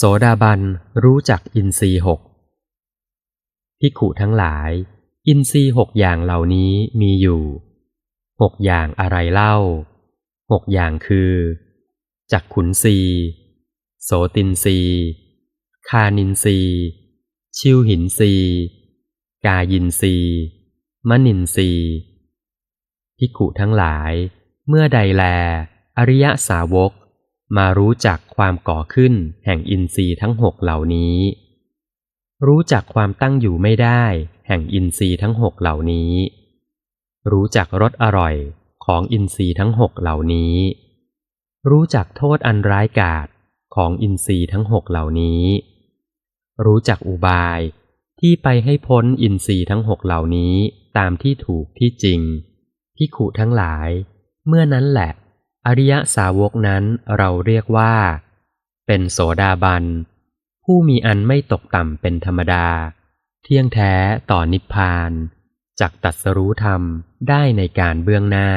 โสดาบันรู้จักอินทรีหกพิขุทั้งหลาย อินทรีหกอย่างเหล่านี้มีอยู่หกอย่างอะไรเล่าหกอย่างคือจักขุนสีโสตินสีคานินสีชิวหินสีกายินสีมนินสีพิขุทั้งหลาย เมื่อใดแล อริยสาวก มารู้จักความก่อขึ้นแห่งอินทรีย์ทั้งหกเหล่านี้ รู้จักความตั้งอยู่ไม่ได้แห่งอินทรีย์ทั้งหกเหล่านี้ รู้จักรสอร่อยของอินทรีย์ทั้งหกเหล่านี้ รู้จักโทษอันร้ายกาจของอินทรีย์ทั้งหกเหล่านี้ รู้จักอุบายที่ไปให้พ้นอินทรีย์ทั้งหกเหล่านี้ตามที่ถูกที่จริงพิขุทั้งหลาย เมื่อนั้นแหละ อริยสาวกนั้นเราเรียกว่า เป็นโสดาบัน ผู้มีอันไม่ตกต่ำเป็นธรรมดา เที่ยงแท้ต่อนิพพาน จากตัดสรู้ธรรมได้ในการเบื้องหน้า